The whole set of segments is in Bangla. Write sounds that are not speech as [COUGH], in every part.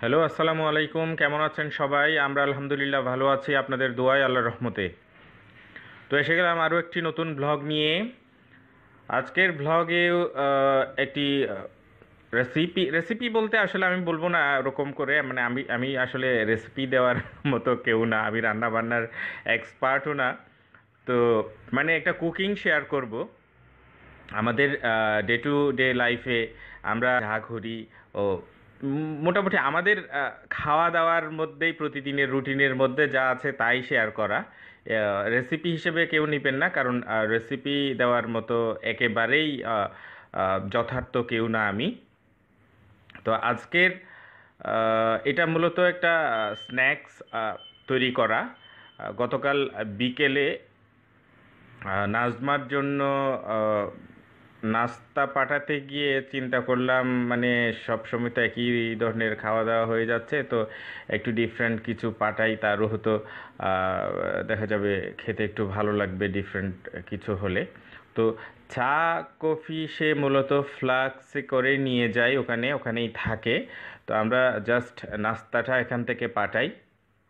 হ্যালো, আসসালামু আলাইকুম। কেমন আছেন সবাই? আমরা আলহামদুলিল্লাহ ভালো আছি আপনাদের দোয়াই আল্লাহ রহমতে। তো এসে গেলাম আরও একটি নতুন ব্লগ নিয়ে। আজকের ব্লগে একটি রেসিপি রেসিপি বলতে আসলে আমি বলব না ওরকম করে মানে আমি আমি আসলে রেসিপি দেওয়ার [LAUGHS] মতো কেউ না, আমি রান্না বান্নার এক্সপার্টও না। তো মানে একটা কুকিং শেয়ার করব। আমাদের ডে টু ডে লাইফে আমরা যা করি ও মোটামুটি আমাদের খাওয়া দাওয়ার মধ্যেই প্রতিদিনের রুটিনের মধ্যে যা আছে তাই শেয়ার করা। রেসিপি হিসেবে কেউ নেবেন না, কারণ রেসিপি দেওয়ার মতো একেবারেই যথার্থ কেউ না আমি। তো আজকের এটা মূলত একটা স্ন্যাক্স তৈরি করা। গতকাল বিকেলে নাজমার জন্য নাস্তা পাঠাতে গিয়ে চিন্তা করলাম মানে সব সময় তো একই ধরনের খাওয়া দাওয়া হয়ে যাচ্ছে, তো একটু ডিফারেন্ট কিছু পাঠাই তারও হতো দেখা যাবে খেতে একটু ভালো লাগবে ডিফারেন্ট কিছু হলে। তো চা, কফি সে মূলত ফ্লাক্সে করে নিয়ে যায় ওখানে, ওখানেই থাকে। তো আমরা জাস্ট নাস্তাটা এখান থেকে পাঠাই।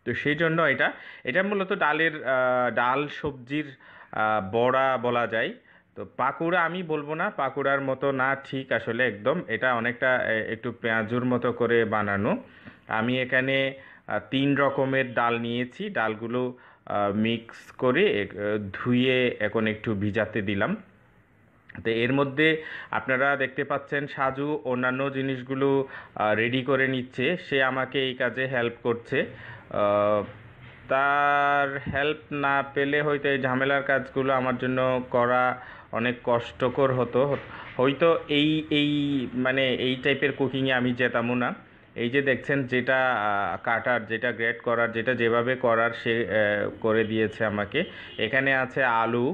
তো সেই জন্য এটা এটা মূলত ডালের ডাল সবজির বড়া বলা যায়। তো পাকুড়া আমি বলব না, পাকুড়ার মতো না ঠিক আসলে একদম। এটা অনেকটা একটু পেঁয়াজুর মতো করে বানানো। আমি এখানে তিন রকমের ডাল নিয়েছি। ডালগুলো মিক্স করে ধুয়ে এখন একটু ভিজাতে দিলাম। তো এর মধ্যে আপনারা দেখতে পাচ্ছেন সাজু অন্যান্য জিনিসগুলো রেডি করে নিচ্ছে। সে আমাকে এই কাজে হেল্প করছে। তার হেল্প না পেলে হয়তো এই ঝামেলার কাজগুলো আমার জন্য করা অনেক কষ্টকর হতো। হয়তো এই এই মানে এই টাইপের কুকিংয়ে আমি যেতামও না। এই যে দেখছেন যেটা কাটার, যেটা গ্রেট করার, যেটা যেভাবে করার সে করে দিয়েছে আমাকে। এখানে আছে আলু,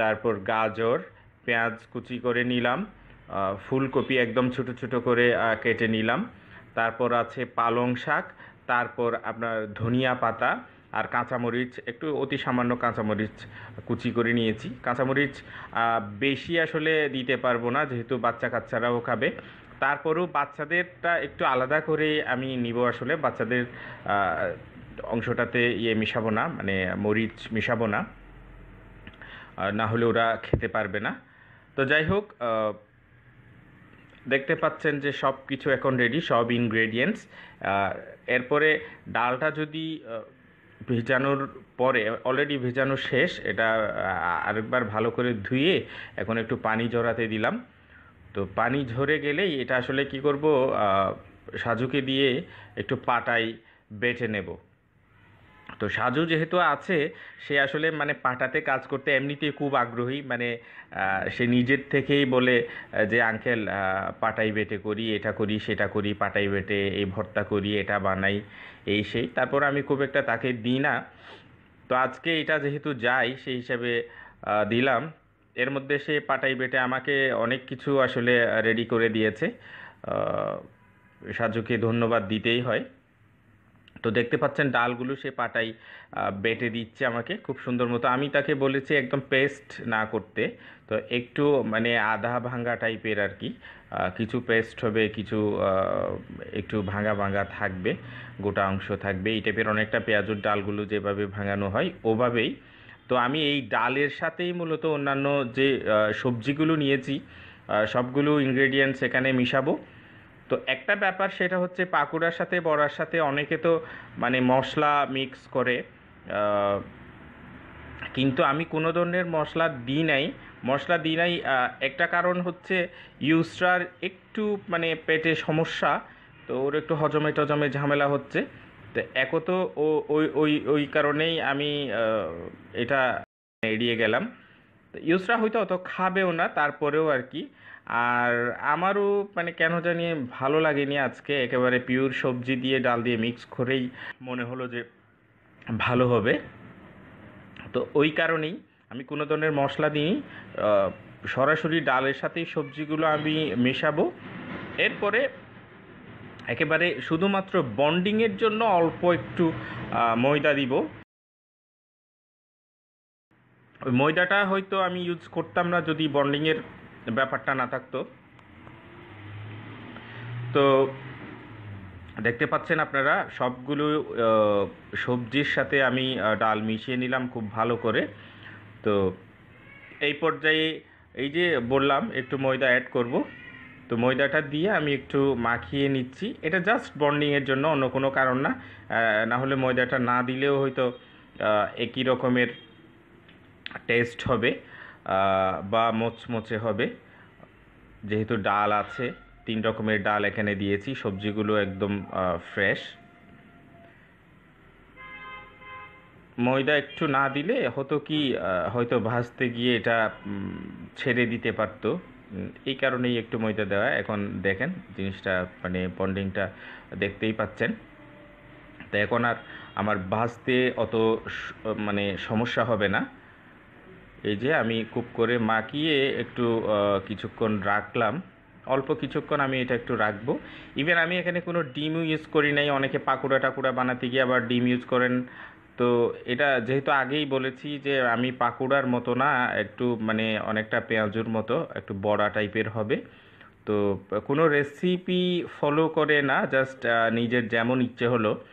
তারপর গাজর, পেঁয়াজ কুচি করে নিলাম ফুলকপি একদম ছোট ছোট করে কেটে নিলাম। তারপর আছে পালং শাক, তারপর আপনার ধনিয়া পাতা আর কাঁচামরিচ, একটু অতি সামান্য কাঁচামরিচ কুচি করে নিয়েছি। কাঁচামরিচ বেশি আসলে দিতে পারব না, যেহেতু বাচ্চা কাচ্চারাও খাবে। তারপরেও বাচ্চাদেরটা একটু আলাদা করে আমি নিব আসলে। বাচ্চাদের অংশটাতে ইয়ে মিশাবো না মানে মরিচ মিশাবো না। না হলে ওরা খেতে পারবে না। তো যাই হোক দেখতে পাচ্ছেন যে সব কিছু এখন রেডি সব ইনগ্রেডিয়েন্টস এরপরে ডালটা যদি ভেজানোর পরে অলরেডি ভেজানো শেষ, এটা আরেকবার ভালো করে ধুয়ে এখন একটু পানি ঝরাতে দিলাম। তো পানি ঝরে গেলেই এটা আসলে কি করব সাজুকে দিয়ে একটু পাটাই বেটে নেব। তো সাজু যেহেতু আছে, সে আসলে মানে পাটাতে কাজ করতে এমনিতেই খুব আগ্রহী। মানে সে নিজের থেকেই বলে যে, আঙ্কেল পাটাই বেটে করি, এটা করি, সেটা করি, পাটাই বেটে, এই ভর্তা করি, এটা বানাই, এই সেই। তারপর আমি খুব একটা তাকে দিই না। তো আজকে এটা যেহেতু যাই, সেই হিসাবে দিলাম। এর মধ্যে সে পাটাই বেটে আমাকে অনেক কিছু আসলে রেডি করে দিয়েছে। সাজুকে ধন্যবাদ দিতেই হয়। তো দেখতে পাচ্ছেন ডালগুলো সে পাটাই বেটে দিচ্ছে আমাকে খুব সুন্দর মতো। আমি তাকে বলেছি একদম পেস্ট না করতে। তো একটু মানে আধা ভাঙ্গা টাইপের আর কি। কিছু পেস্ট হবে, কিছু একটু ভাঙা ভাঙা থাকবে, গোটা অংশ থাকবে। এই টাইপের অনেকটা পেঁয়াজুর ডালগুলো যেভাবে ভাঙানো হয় ওভাবেই। তো আমি এই ডালের সাথেই মূলত অন্যান্য যে সবজিগুলো নিয়েছি সবগুলো ইনগ্রেডিয়েন্টস এখানে মিশাবো। তো একটা ব্যাপার সেটা হচ্ছে পাকুড়ার সাথে, বড়ার সাথে অনেকে তো মানে মশলা মিক্স করে কিন্তু আমি কোনো ধরনের মশলা দিই নাই। মশলা দিই নাই একটা কারণ হচ্ছে ইউসরার একটু মানে পেটে সমস্যা, তো ওর একটু হজমে টজমে ঝামেলা হচ্ছে। তো একত ও, ওই ওই ওই কারণেই আমি এটা এড়িয়ে গেলাম। তো ইউসরা হয়তো অত খাবেও না, তারপরেও আর কি। আর আমারও মানে কেন জানি ভালো লাগেনি আজকে। একেবারে পিওর সবজি দিয়ে ডাল দিয়ে মিক্স করেই মনে হলো যে ভালো হবে। তো ওই কারণেই আমি কোনো ধরনের মশলা দিই সরাসরি ডালের সাথেই সবজিগুলো আমি মেশাবো। এরপরে একেবারে শুধুমাত্র বন্ডিংয়ের জন্য অল্প একটু ময়দা দিব। ময়দাটা হয়তো আমি ইউজ করতাম না যদি বন্ডিংয়ের ব্যাপারটা না থাকতো। তো দেখতে পাচ্ছেন আপনারা, সবগুলো সবজির সাথে আমি ডাল মিশিয়ে নিলাম খুব ভালো করে। তো এই পর্যায়ে এই যে বললাম, একটু ময়দা অ্যাড করব। তো ময়দাটা দিয়ে আমি একটু মাখিয়ে নিচ্ছি। এটা জাস্ট বন্ডিংয়ের জন্য, অন্য কোনো কারণ না। না হলে ময়দাটা না দিলেও হয়তো একই রকমের টেস্ট হবে। বা মোচমোচে হবে। যেহেতু ডাল আছে, তিন রকমের ডাল এখানে দিয়েছি। সবজিগুলো একদম ফ্রেশ ময়দা একটু না দিলে হতো কি হয়তো ভাজতে গিয়ে এটা ছেড়ে দিতে পারতো। এই কারণেই একটু ময়দা দেওয়া। এখন দেখেন জিনিসটা মানে বন্ডিংটা দেখতেই পাচ্ছেন। তো এখন আর আমার ভাজতে অত মানে সমস্যা হবে না। এই যে আমি খুব করে মাখিয়ে একটু কিছুক্ষণ রাখলাম। অল্প কিছুক্ষণ আমি এটা একটু রাখব। ইভেন আমি এখানে কোনো ডিম ইউজ করি নাই। অনেকে পাকুড়া টাকুড়া বানাতে গিয়ে আবার ডিম ইউজ করেন। তো এটা যেহেতু আগেই বলেছি যে আমি পাকুড়ার মতো না, একটু মানে অনেকটা পেঁয়াজুর মতো, একটু বড়া টাইপের হবে। তো কোনো রেসিপি ফলো করে না জাস্ট নিজের যেমন ইচ্ছে হলো,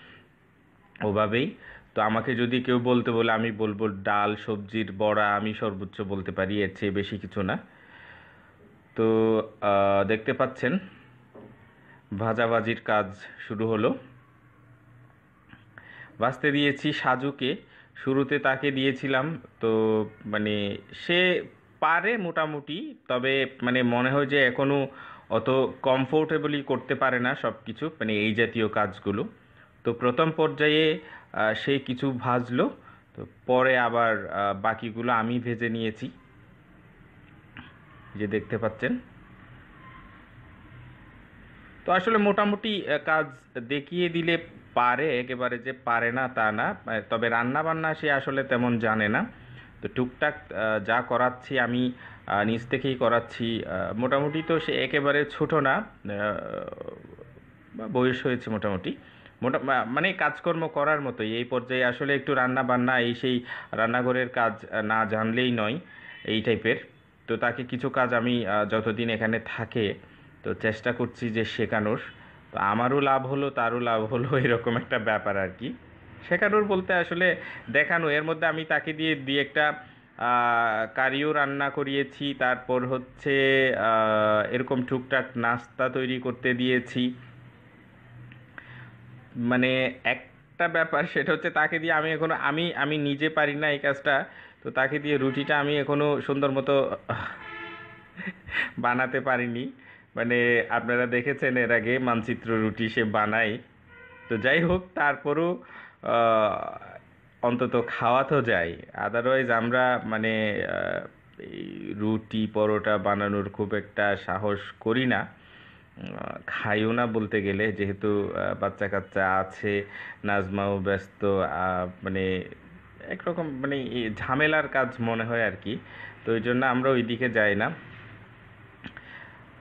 ওভাবেই। তো আমাকে যদি কেউ বলতে বলে, আমি বলব ডাল, সবজির বড়া, আমি সর্বোচ্চ বলতে পারি, এর চেয়ে বেশি কিছু না। তো দেখতে পাচ্ছেন, ভাজাভাজির কাজ শুরু হলো। ভাজতে দিয়েছি সাজুকে, শুরুতে তাকে দিয়েছিলাম, তো মানে সে পারে মোটামুটি, তবে মানে মনে হয় যে এখনও অত কমফোর্টেবলি করতে পারে না সব কিছু মানে এই জাতীয় কাজগুলো। তো প্রথম পর্যায়ে সে কিছু ভাজলো, তো পরে আবার বাকিগুলো আমি ভেজে নিয়েছি। যে দেখতে পাচ্ছেন। তো আসলে মোটামুটি কাজ দেখিয়ে দিলে পারে, একেবারে যে পারে না তা না তবে রান্না বান্না সে আসলে তেমন জানে না। তো টুকটাক যা করাচ্ছি আমি নিজ থেকেই করাচ্ছি মোটামুটি তো সে একেবারে ছোট না বয়স হয়েছে মোটামুটি। মোটা মানে কাজকর্ম করার মতোই। এই পর্যায়ে আসলে একটু রান্না বান্না এই সেই রান্নাঘরের কাজ না জানলেই নয় এই টাইপের। তো তাকে কিছু কাজ আমি যতদিন এখানে থাকে, তো চেষ্টা করছি যে শেখানোর। তো আমারও লাভ হলো, তারও লাভ হলো, এরকম একটা ব্যাপার আর কি। শেখানোর বলতে আসলে দেখানো, এর মধ্যে আমি তাকে দিয়ে দিয়ে একটা কারিও রান্না করিয়েছি, তারপর হচ্ছে এরকম টুকটাক নাস্তা তৈরি করতে দিয়েছি। মানে একটা ব্যাপার, সেটা হচ্ছে তাকে দিয়ে আমি এখনও, আমি আমি নিজে পারি না এই কাজটা। তো তাকে দিয়ে রুটিটা আমি এখনও সুন্দর মতো [LAUGHS] বানাতে পারিনি। মানে আপনারা দেখেছেন এর আগে মানচিত্র রুটি সে বানায়। তো যাই হোক, তারপরও অন্তত খাওয়া তো যায়। আদারওয়াইজ আমরা মানে রুটি পরোটা বানানোর খুব একটা সাহস করি না। খাইও না বলতে গেলে, যেহেতু বাচ্চা কাচ্চা আছে, নাজমাও ব্যস্ত মানে একরকম মানে ঝামেলার কাজ মনে হয় আর কি। তো ওই জন্য আমরা ওই দিকে যাই না।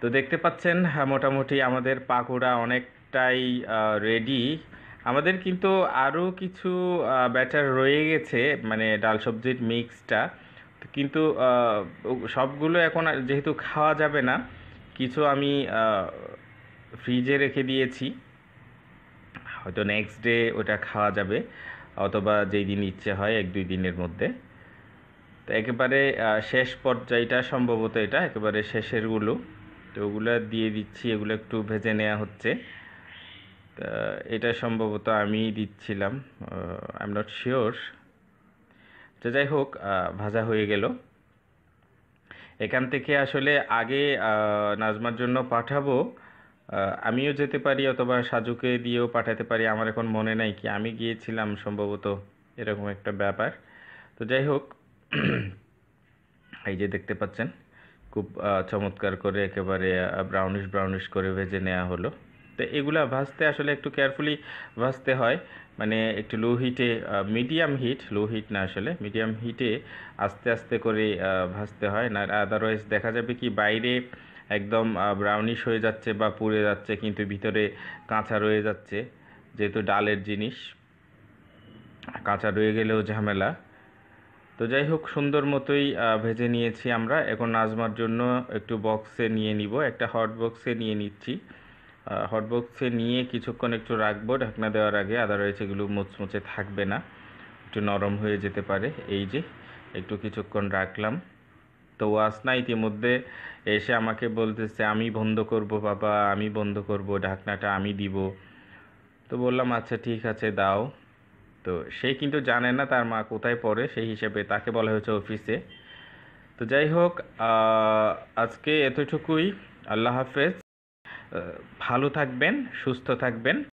তো দেখতে পাচ্ছেন মোটামুটি আমাদের পাকোড়া অনেকটাই রেডি আমাদের কিন্তু আরও কিছু ব্যাটার রয়ে গেছে মানে ডাল সবজির মিক্সটা কিন্তু সবগুলো এখন যেহেতু খাওয়া যাবে না, কিছু আমি ফ্রিজে রেখে দিয়েছি। হয়তো নেক্সট ডে ওটা খাওয়া যাবে, অথবা যেই দিন ইচ্ছে হয় এক দুই দিনের মধ্যে। তো একেবারে শেষ পর্যায়টা সম্ভবত এটা, একেবারে শেষেরগুলো তো ওগুলো দিয়ে দিচ্ছি, এগুলো একটু ভেজে নেওয়া হচ্ছে। তা এটা সম্ভবত আমি দিচ্ছিলাম আই এম নট শিওর তো যাই হোক ভাজা হয়ে গেল। এখান থেকে আসলে আগে নাজমার জন্য পাঠাবো। আমিও যেতে পারি অথবা সাজুকে দিয়েও পাঠাতে পারি। আমার এখন মনে নাই কি আমি গিয়েছিলাম সম্ভবত এরকম একটা ব্যাপার। তো যাই হোক, [CLEARS THROAT] এই যে দেখতে পাচ্ছেন, খুব চমৎকার করে একেবারে ব্রাউনিশ ব্রাউনিশ করে ভেজে নেওয়া হলো। তো এগুলা ভাজতে আসলে একটু কেয়ারফুলি ভাজতে হয়। মানে একটু লো হিটে মিডিয়াম হিট লো হিট না আসলে মিডিয়াম হিটে আস্তে আস্তে করে ভাজতে হয়। না আদারওয়াইজ দেখা যাবে কি বাইরে একদম ব্রাউনিশ হয়ে যাচ্ছে বা পুড়ে যাচ্ছে, কিন্তু ভিতরে কাঁচা রয়ে যাচ্ছে, যেহেতু ডালের জিনিস। কাঁচা রয়ে গেলেও ঝামেলা। তো যাই হোক, সুন্দর মতোই ভেজে নিয়েছি আমরা। এখন নাজমার জন্য একটু বক্সে নিয়ে নিব। একটা হট বক্সে নিয়ে নিচ্ছি। হট বক্সে নিয়ে কিছুক্ষণ একটু রাখব। ঢাকনা দেওয়ার আগে আদারওয়াইজ এগুলো মুচমুচে থাকবে না। একটু নরম হয়ে যেতে পারে। এই যে, একটু কিছুক্ষণ রাখলাম। তো ওয়াসনা ইতিমধ্যে এসে আমাকে বলতেছে, আমি বন্ধ করব বাবা, আমি বন্ধ করব, ঢাকনাটা আমি দিব। তো বললাম আচ্ছা ঠিক আছে, দাও। তো সে কিন্তু জানে না তার মা কোথায় পড়ে, সেই হিসেবে তাকে বলা হয়েছে অফিসে। তো যাই হোক আজকে এতটুকুই। আল্লাহ হাফেজ। ভালো থাকবেন, সুস্থ থাকবেন।